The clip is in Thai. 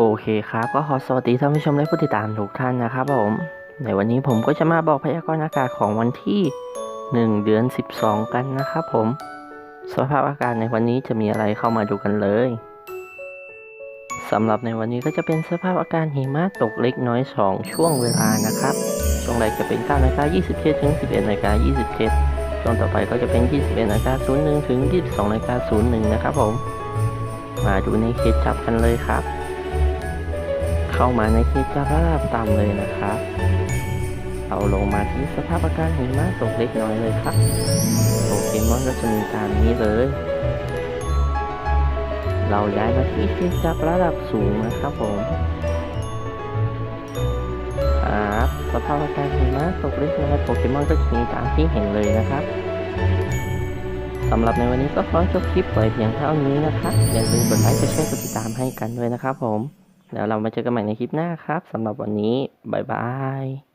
โอเคครับ ก็ขอสวัสดีท่านผู้ชมและผู้ติดตามทุกท่านนะครับผมในวันนี้ผมก็จะมาบอกพยากรณ์อากาศของวันที่ 1 เดือน 12 กันนะครับผม สภาพอากาศในวันนี้จะมีอะไรเข้ามาดูกันเลยสำหรับในวันนี้ก็จะเป็นสภาพอากาศหิมะตกเล็กน้อย 2 ช่วงเวลานะครับช่วงแรกจะเป็น9นาฬิกา27ถึง11นาฬิกา27ช่วงต่อไปก็จะเป็น 21นาฬิกา01ถึง22นาฬิกา01นะครับผม มาดูในเขตจับกันเลยครับ เข้ามาในเขตจับระดับต่ำเลยนะครับ เอาลงมาที่สภาพอากาศหิมะตกเล็กน้อยเลยครับโปเกมอนก็จะมีตามนี้เลย เราย้ายมาที่เขตจับระดับสูงนะครับผมครับสภาพอากาศหิมะตกเล็กน้อยโปเกมอนก็จะมีตามที่เห็นเลยนะครับสำหรับในวันนี้ก็ขอจบคลิปไว้เพียงเท่านี้นะครับอย่าลืมกดไลค์กดแชร์กดติดตามให้กันด้วยนะครับผม แล้วเรามาเจอกันใหม่ในคลิปหน้าครับสำหรับวันนี้ บ๊ายบาย